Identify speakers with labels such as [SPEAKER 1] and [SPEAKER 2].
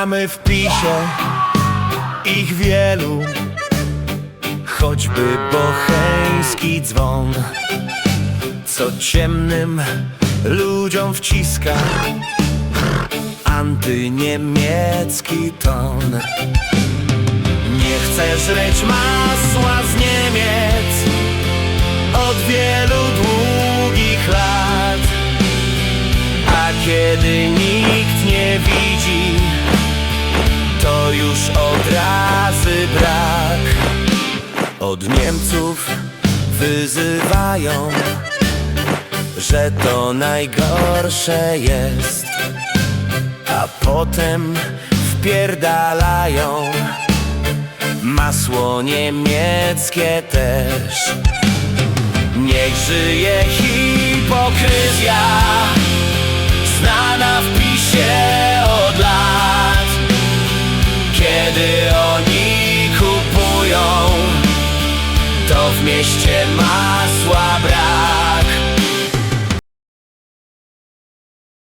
[SPEAKER 1] Mamy w pisie ich wielu. Choćby bocheński dzwon Co ciemnym ludziom wciska. Antyniemiecki ton. Nie chcę żreć masła z Niemiec Od wielu długich lat. A kiedy nikt już od razy brak. Od Niemców wyzywają Że to najgorsze jest. A potem wpierdalają. Masło niemieckie też. Niech żyje hipokryzja mieście masła.